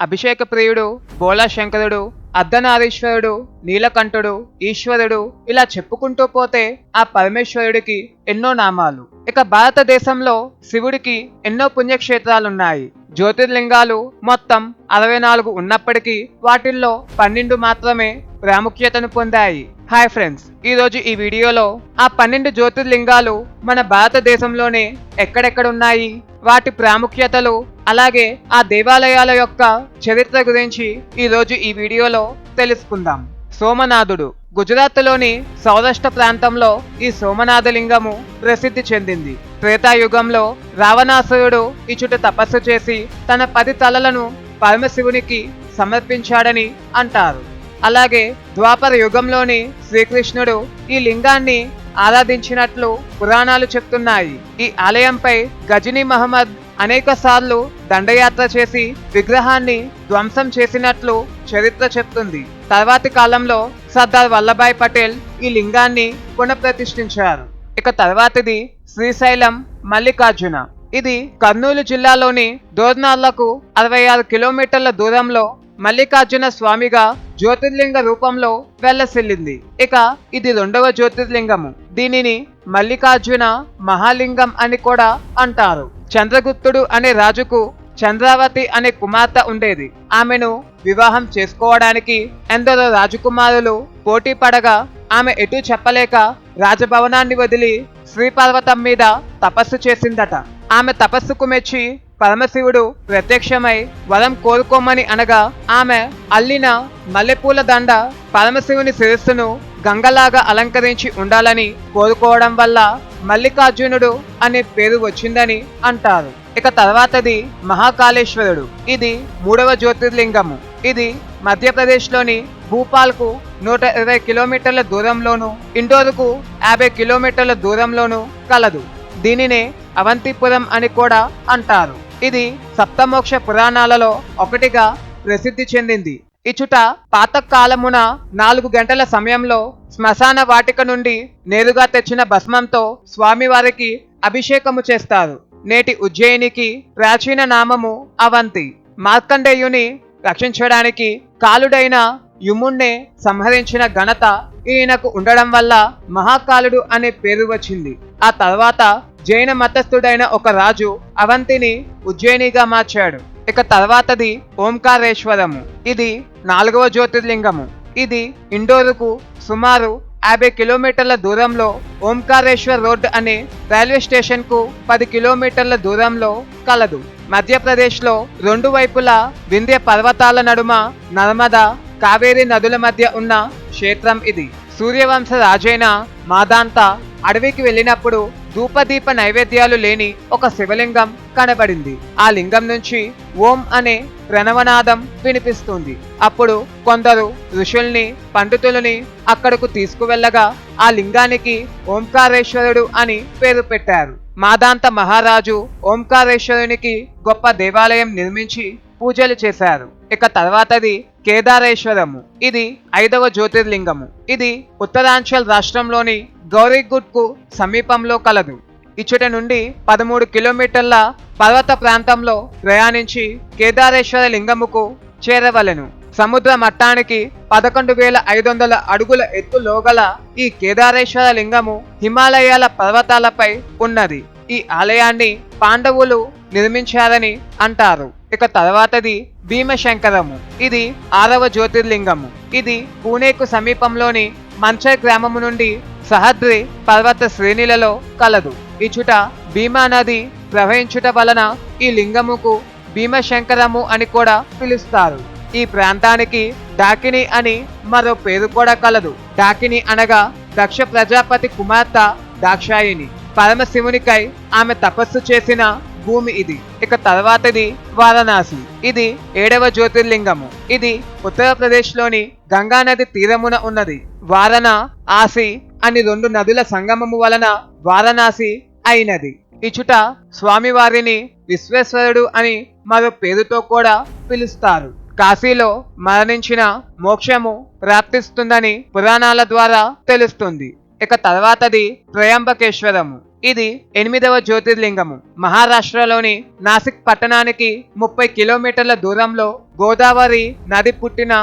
అభిషేక ప్రియుడు బోలా శంకరుడు అర్ధనారీశ్వరుడు నీలకంఠుడు ఈశ్వరుడు ఇలా చెప్పుకుంటూ పోతే ఆ పరమేశ్వరుడికి ఎన్నో నామాలు. ఇక భారతదేశంలో శివుడికి ఎన్నో పుణ్యక్షేత్రాలున్నాయి. జ్యోతిర్లింగాలు మొత్తం అరవై నాలుగు ఉన్నప్పటికీ వాటిల్లో పన్నెండు మాత్రమే ప్రాముఖ్యతను పొందాయి. హాయ్ ఫ్రెండ్స్ ఈ రోజు ఈ వీడియోలో ఆ పన్నెండు జ్యోతిర్లింగాలు మన భారతదేశంలోనే ఎక్కడెక్కడ ఉన్నాయి వాటి ప్రాముఖ్యతలు అలాగే ఆ దేవాలయాల యొక్క చరిత్ర గురించి ఈ రోజు ఈ వీడియోలో తెలుసుకుందాం. సోమనాథుడు గుజరాత్లోని సౌరాష్ట్ర ప్రాంతంలో ఈ సోమనాథలింగము ప్రసిద్ధి చెందింది. త్రేతాయుగంలో రావణాసురుడు ఇచుట తపస్సు చేసి తన పది తలలను పరమశివునికి సమర్పించాడని అంటారు. అలాగే ద్వాపర యుగంలోని శ్రీకృష్ణుడు ఈ లింగాన్ని ఆరాధించినట్లు పురాణాలు చెప్తున్నాయి. ఈ ఆలయంపై గజనీ మహమ్మద్ అనేక సార్లు దండయాత్ర చేసి విగ్రహాన్ని ధ్వంసం చేసినట్లు చరిత్ర చెప్తుంది. తర్వాతి కాలంలో సర్దార్ వల్లభాయ్ పటేల్ ఈ లింగాన్ని పునఃప్రతిష్ఠించారు. ఇక తర్వాతిది శ్రీశైలం మల్లికార్జున. ఇది కర్నూలు జిల్లాలోని దోర్నాళ్ళకు అరవై ఆరు కిలోమీటర్ల దూరంలో మల్లికార్జున స్వామిగా జ్యోతిర్లింగ రూపంలో వెల్లసిల్లింది. ఇక ఇది రెండవ జ్యోతిర్లింగము. దీనిని మల్లికార్జున మహాలింగం అని కూడా అంటారు. చంద్రగుప్తుడు అనే రాజుకు చంద్రావతి అనే కుమార్తె ఉండేది. ఆమెను వివాహం చేసుకోవడానికి ఎందరో రాజకుమారులు పోటీ పడగా ఆమె ఎటు చెప్పలేక రాజభవనాన్ని వదిలి శ్రీపర్వతం మీద తపస్సు చేసిందట. ఆమె తపస్సుకు మెచ్చి పరమశివుడు ప్రత్యక్షమై వరం కోరుకోమని అనగా ఆమె అల్లిన మల్లెపూల దండ పరమశివుని శిరస్సును గంగలాగా అలంకరించి ఉండాలని కోరుకోవడం వల్ల మల్లికార్జునుడు అనే పేరు వచ్చిందని అంటారు. ఇక తర్వాతది మహాకాళేశ్వరుడు. ఇది మూడవ జ్యోతిర్లింగము. ఇది మధ్యప్రదేశ్లోని భూపాల్కు నూట ఇరవై కిలోమీటర్ల దూరంలోను ఇండోర్కు యాభై కిలోమీటర్ల దూరంలోను కలదు. దీనినే అవంతిపురం అని కూడా అంటారు. ఇది సప్తమోక్ష పురాణాలలో ఒకటిగా ప్రసిద్ధి చెందింది. ఇచుట పాతకాలమున నాలుగు గంటల సమయంలో శ్మశాన వాటిక నుండి నేరుగా తెచ్చిన భస్మంతో స్వామివారికి అభిషేకము చేస్తారు. నేటి ఉజ్జయినికి ప్రాచీన నామము అవంతి. మార్కండేయుని రక్షించడానికి కాలుడైన యుముణ్ణే సంహరించిన ఘనత ఈయనకు ఉండడం వల్ల మహాకాలుడు అనే పేరు వచ్చింది. ఆ తర్వాత జైన మతస్థుడైన ఒక రాజు అవంతిని ఉజ్జయినిగా మార్చాడు. ఇక తర్వాతది ఓంకారేశ్వరము. ఇది నాలుగవ జ్యోతిర్లింగము. ఇది ఇండోరుకు సుమారు యాభై కిలోమీటర్ల దూరంలో ఓంకారేశ్వర్ రోడ్ అనే రైల్వే స్టేషన్కు పది కిలోమీటర్ల దూరంలో కలదు. మధ్యప్రదేశ్లో రెండు వైపులా వింధ్య పర్వతాల నడుమ నర్మదా కావేరీ నదుల మధ్య ఉన్న క్షేత్రం ఇది. సూర్యవంశ రాజైన మాదాంత అడవికి వెళ్ళినప్పుడు ధూపదీప నైవేద్యాలు లేని ఒక శివలింగం కనబడింది. ఆ లింగం నుంచి ఓం అనే ప్రణవనాదం వినిపిస్తుంది. అప్పుడు కొందరు ఋషుల్ని పండితులని అక్కడకు తీసుకువెళ్ళగా ఆ లింగానికి ఓంకారేశ్వరుడు అని పేరు పెట్టారు. మాదాంత మహారాజు ఓంకారేశ్వరునికి గొప్ప దేవాలయం నిర్మించి పూజలు చేశారు. ఇక తర్వాతది కేదారేశ్వరము. ఇది ఐదవ జ్యోతిర్లింగము. ఇది ఉత్తరాంచల్ రాష్ట్రంలోని గౌరీగుడ్కు సమీపంలో కలదు. ఇచ్చట నుండి పదమూడు కిలోమీటర్ల పర్వత ప్రాంతంలో ప్రయాణించి కేదారేశ్వర లింగముకు చేరవలెను. సముద్ర మట్టానికి పదకొండు వేల ఐదు వందల అడుగుల ఎత్తులో గల ఈ కేదారేశ్వర లింగము హిమాలయాల పర్వతాలపై ఉన్నది. ఈ ఆలయాన్ని పాండవులు నిర్మించారని అంటారు. ఇక తర్వాతది భీమశంకరము. ఇది ఆరవ జ్యోతిర్లింగము. ఇది పూణేకు సమీపంలోని మంచర్ గ్రామము నుండి సహద్రి పర్వత శ్రేణులలో కలదు. ఇచుట భీమా నది ప్రవహించుట వలన ఈ లింగముకు భీమశంకరము అని కూడా పిలుస్తారు. ఈ ప్రాంతానికి డాకిని అని మరో పేరు కూడా కలదు. డాకిని అనగా దక్ష ప్రజాపతి కుమార్తె దాక్షాయిని పరమశివునికై ఆమె తపస్సు చేసిన భూమి ఇది. ఇక తర్వాతది వారణాసి. ఇది ఏడవ జ్యోతిర్లింగము. ఇది ఉత్తరప్రదేశ్లోని గంగానది తీరమున ఉన్నది. వారణ ఆసి అని రెండు నదుల సంగమము వలన వారణాసి అయినది. ఇచుట స్వామివారిని విశ్వేశ్వరుడు అని మరో పేరుతో కూడా పిలుస్తారు. కాశీలో మరణించిన మోక్షము ప్రాప్తిస్తుందని పురాణాల ద్వారా తెలుస్తుంది. ఇక తర్వాతది త్రయంబకేశ్వరము. ఇది ఎనిమిదవ జ్యోతిర్లింగము. మహారాష్ట్రలోని నాసిక్ పట్టణానికి ముప్పై కిలోమీటర్ల దూరంలో గోదావరి నది పుట్టిన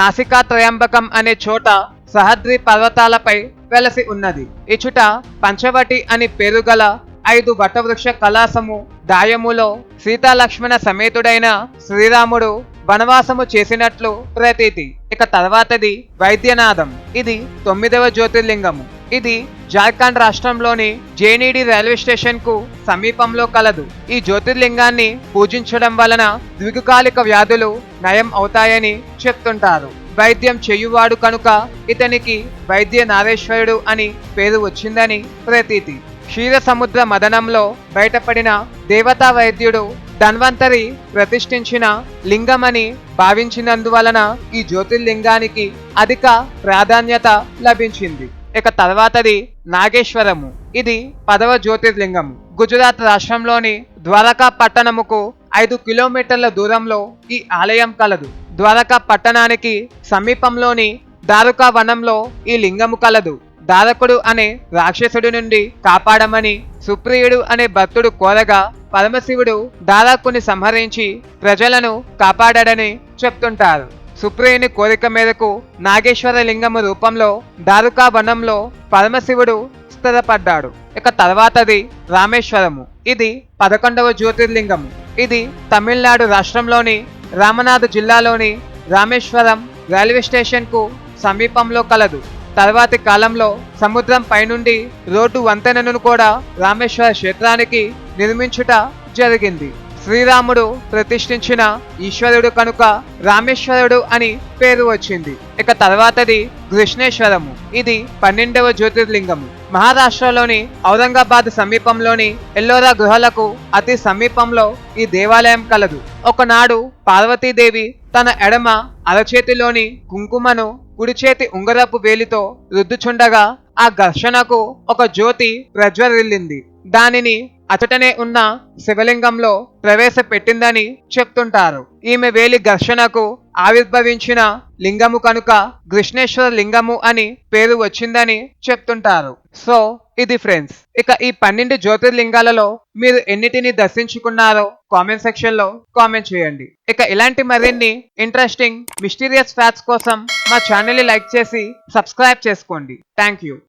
నాసికా త్రయంబకం అనే చోట సహద్రి పర్వతాలపై వెలసి ఉన్నది. ఇచుట పంచవటి అని పేరు గల ఐదు వటవృక్ష కలాసము దాయములో సీతాలక్ష్మణ సమేతుడైన శ్రీరాముడు వనవాసము చేసినట్లు ప్రతీతి. ఇక తర్వాతది వైద్యనాథం ఇది తొమ్మిదవ జ్యోతిర్లింగము. ఇది జార్ఖండ్ రాష్ట్రంలోని జేనీడి రైల్వే స్టేషన్కు సమీపంలో కలదు. ఈ జ్యోతిర్లింగాన్ని పూజించడం వలన ద్విగుకాలిక వ్యాధులు నయం అవుతాయని చెప్తుంటారు. వైద్యం చేయువాడు కనుక ఇతనికి వైద్య నారేశ్వరుడు అని పేరు వచ్చిందని ప్రతీతి. క్షీర సముద్ర మదనంలో బయటపడిన దేవతా వైద్యుడు ధన్వంతరి ప్రతిష్ఠించిన లింగమని భావించినందువలన ఈ జ్యోతిర్లింగానికి అధిక ప్రాధాన్యత లభించింది. ఇక తర్వాతది నాగేశ్వరము. ఇది పదవ జ్యోతిర్లింగము. గుజరాత్ రాష్ట్రంలోని ద్వారకా పట్టణముకు ఐదు కిలోమీటర్ల దూరంలో ఈ ఆలయం కలదు. ద్వారకా పట్టణానికి సమీపంలోని దారుకా వనంలో ఈ లింగము కలదు. దారకుడు అనే రాక్షసుడి నుండి కాపాడమని సుప్రియుడు అనే భక్తుడు కోరగా పరమశివుడు దాదాపుని సంహరించి ప్రజలను కాపాడాడని చెప్తుంటారు. సుప్రియుని కోరిక మేరకు నాగేశ్వర లింగము రూపంలో దారుకా వనంలో పరమశివుడు స్థిరపడ్డాడు. ఇక తర్వాతది రామేశ్వరము. ఇది పదకొండవ జ్యోతిర్లింగము. ఇది తమిళనాడు రాష్ట్రంలోని రామనాథ్ జిల్లాలోని రామేశ్వరం రైల్వే స్టేషన్కు సమీపంలో కలదు. తర్వాతి కాలంలో సముద్రం పైనుండి రోడ్డు వంతెనను కూడా రామేశ్వర క్షేత్రానికి నిర్మించుట జరిగింది. శ్రీరాముడు ప్రతిష్ఠించిన ఈశ్వరుడు కనుక రామేశ్వరుడు అని పేరు వచ్చింది. ఇక తర్వాతది కృష్ణేశ్వరము. ఇది పన్నెండవ జ్యోతిర్లింగము. మహారాష్ట్రలోని ఔరంగాబాద్ సమీపంలోని ఎల్లోరా గుహలకు అతి సమీపంలో ఈ దేవాలయం కలదు. ఒకనాడు పార్వతీదేవి తన ఎడమ అరచేతిలోని కుంకుమను కుడిచేతి ఉంగరపు వేలితో రుద్దుచుండగా ఆ ఘర్షణకు ఒక జ్యోతి ప్రజ్వరిల్లింది. దానిని అతటనే ఉన్న శివలింగంలో ప్రవేశపెట్టిందని చెప్తుంటారు. ఈమె వేలి ఘర్షణకు ఆవిర్భవించిన లింగము కనుక కృష్ణేశ్వర లింగము అని పేరు వచ్చిందని చెప్తుంటారు. సో ఇది ఫ్రెండ్స్ ఇక ఈ పన్నెండు జ్యోతిర్లింగాలలో మీరు ఎన్నిటిని దర్శించుకున్నారో కామెంట్ సెక్షన్లో కామెంట్ చేయండి. ఇక ఇలాంటి మరిన్ని ఇంట్రెస్టింగ్ మిస్టీరియస్ ఫ్యాక్ట్స్ కోసం మా ఛానల్ని లైక్ చేసి సబ్స్క్రైబ్ చేసుకోండి. Thank you.